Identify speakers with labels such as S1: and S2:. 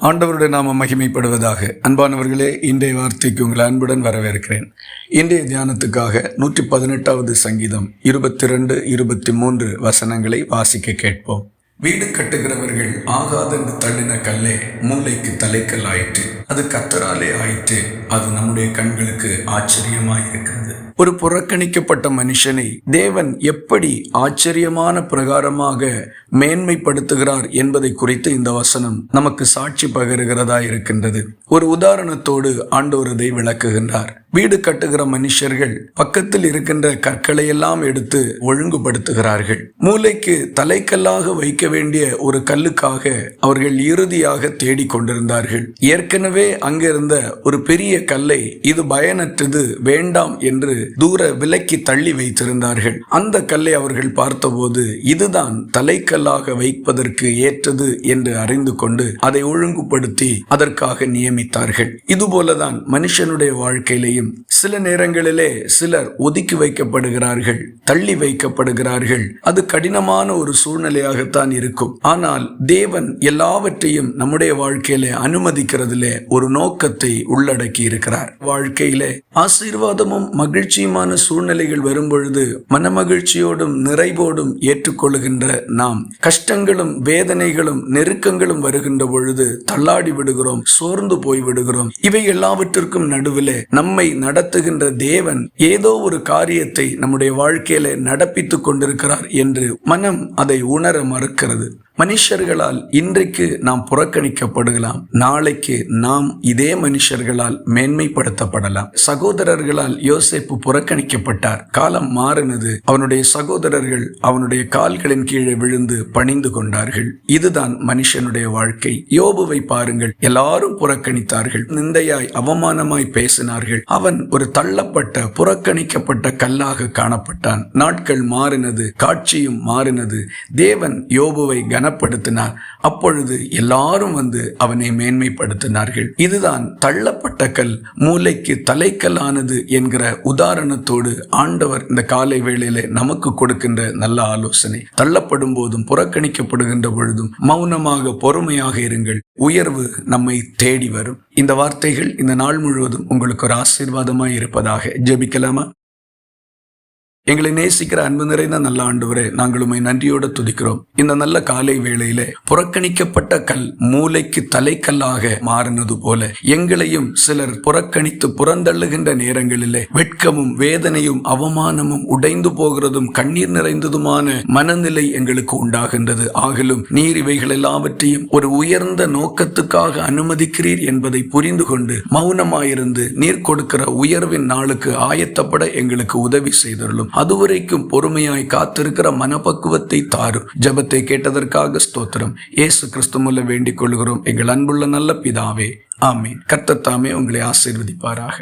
S1: ஆண்டவருடைய நாம மகிமைப்படுவதாக. அன்பானவர்களே இன்றைய வார்த்தைக்கு உங்களை அன்புடன் வரவேற்கிறேன். இன்றைய தியானத்துக்காக நூற்றி பதினெட்டாவது சங்கீதம் இருபத்தி ரெண்டு இருபத்தி மூன்று வசனங்களை வாசிக்க கேட்போம். வீடு கட்டுகிறவர்கள் ஆகாதென்று தள்ளின கல்லே மூளைக்கு தலைக்கல் ஆயிற்று. அது கத்தராலே ஆயிற்று. அது நம்முடைய கண்களுக்கு ஆச்சரியமாய் இருக்கிறது. ஒரு புறக்கணிக்கப்பட்ட மனுஷனை தேவன் எப்படி ஆச்சரியமான பிரகாரமாக மேன்மைப்படுத்துகிறார் என்பதை குறித்து இந்த வசனம் நமக்கு சாட்சி பகருகிறதா இருக்கின்றது. ஒரு உதாரணத்தோடு ஆண்டவர் விளக்குகின்றார். வீடு கட்டுகிற மனுஷர்கள் பக்கத்தில் இருக்கின்ற கற்களை எல்லாம் எடுத்து ஒழுங்குபடுத்துகிறார்கள். மூளைக்கு தலைக்கல்லாக வைக்க வேண்டிய ஒரு கல்லுக்காக அவர்கள் இறுதியாக தேடிக் கொண்டிருந்தார்கள் ஏற்கனவே அங்கிருந்த ஒரு பெரிய கல்லை இது பயனற்றது வேண்டாம் என்று தூர விலக்கி தள்ளி வைத்திருந்தார்கள். அந்த கல்லை அவர்கள் பார்த்தபோது இதுதான் தலைக்கல்லாக வைப்பதற்கு ஏற்றது என்று அறிந்து கொண்டு அதை ஒழுங்குபடுத்தி அதற்காக நியமித்தார்கள். இதுபோலதான் மனுஷனுடைய வாழ்க்கையிலேயும் சில நேரங்களிலே சிலர் ஒதுக்கி வைக்கப்படுகிறார்கள் தள்ளி வைக்கப்படுகிறார்கள். அது கடினமான ஒரு சூழ்நிலையாகத்தான் இருக்கும். ஆனால் தேவன் எல்லாவற்றையும் நம்முடைய வாழ்க்கையிலே அனுமதிக்கிறதுல ஒரு நோக்கத்தை உள்ளடக்கி இருக்கிறார். வாழ்க்கையிலே ஆசீர்வாதமும் மகிழ்ச்சியுமான சூழ்நிலைகள் வரும்பொழுது மனமகிழ்ச்சியோடும் நிறைவோடும் ஏற்றுக்கொள்கின்ற நாம் கஷ்டங்களும் வேதனைகளும் நெருக்கங்களும் வருகின்ற பொழுது தள்ளாடி விடுகிறோம் சோர்ந்து போய் விடுகிறோம். இவை எல்லாவற்றிற்கும் நடுவிலே நம்மை நடத்துகின்ற தேவன் ஏதோ ஒரு காரியத்தை நம்முடைய வாழ்க்கையில நடப்பித்துக் கொண்டிருக்கிறார் என்று மனம் அதை உணர மறுக்கிறது. மனுஷர்களால் இன்றைக்கு நாம் புறக்கணிக்கப்படுகலாம். நாளைக்கு நாம் இதே மனுஷர்களால் மேன்மைப்படுத்தப்படலாம். சகோதரர்களால் யோசிப்பு புறக்கணிக்கப்பட்டார். காலம் மாறினது. அவனுடைய சகோதரர்கள் அவனுடைய கால்களின் கீழே விழுந்து பணிந்து கொண்டார்கள். இதுதான் மனுஷனுடைய வாழ்க்கை. யோபுவை பாருங்கள். எல்லாரும் புறக்கணித்தார்கள். நிந்தையாய் அவமானமாய் பேசினார்கள். அவன் ஒரு தள்ளப்பட்ட புறக்கணிக்கப்பட்ட கல்லாக காணப்பட்டான். நாட்கள் மாறினது. காட்சியும் மாறினது. தேவன் யோபுவை கன கனப்படுத்தினார் அப்பொழுது எல்லாரும் வந்து அவனை மேன்மைப்படுத்தினார்கள். இதுதான் தள்ளப்பட்ட கல் மூளைக்கு தலைக்கல்லானது என்கிற உதாரணத்தோடு ஆண்டவர் இந்த காலை வேளையில நமக்கு கொடுக்கின்ற நல்ல ஆலோசனை. தள்ளப்படும் போதும் புறக்கணிக்கப்படுகின்ற பொழுதும் மௌனமாக பொறுமையாக இருங்கள். உயர்வு நம்மை தேடி வரும். இந்த வார்த்தைகள் இந்த நாள் முழுவதும் உங்களுக்கு ஒரு ஆசீர்வாதமாய் இருப்பதாக ஜெபிக்கலாமா? எங்களை நேசிக்கிற அன்பு நிறைந்த நல்ல ஆண்டவரே நாங்கள் உண்மை நன்றியோடு துதிக்கிறோம். இந்த நல்ல காலை வேளையிலே புறக்கணிக்கப்பட்ட கல் மூளைக்கு தலைக்கல்லாக மாறினது போல எங்களையும் சிலர் புறக்கணித்து புறந்தள்ளுகின்ற நேரங்களிலே வெட்கமும் வேதனையும் அவமானமும் உடைந்து போகிறதும் கண்ணீர் நிறைந்ததுமான மனநிலை எங்களுக்கு உண்டாகின்றது. ஆகலும் நீர் இவைகள் எல்லாவற்றையும் ஒரு உயர்ந்த நோக்கத்துக்காக அனுமதிக்கிறீர் என்பதை புரிந்து கொண்டு மௌனமாயிருந்து நீர் கொடுக்கிற உயர்வின் நாளுக்கு ஆயத்தப்பட எங்களுக்கு உதவி செய்தருளும். அதுவரைக்கும் பொறுமையாய் காத்திருக்கிற மனப்பக்குவத்தை தாரும். ஜபத்தை கேட்டதற்காக ஸ்தோத்திரம். இயேசு கிறிஸ்துமுல்ல வேண்டிக் கொள்கிறோம். எங்கள் அன்புள்ள நல்ல பிதாவே. ஆமீன். கர்த்தத்தாமே உங்களை ஆசீர்வதிப்பாராக.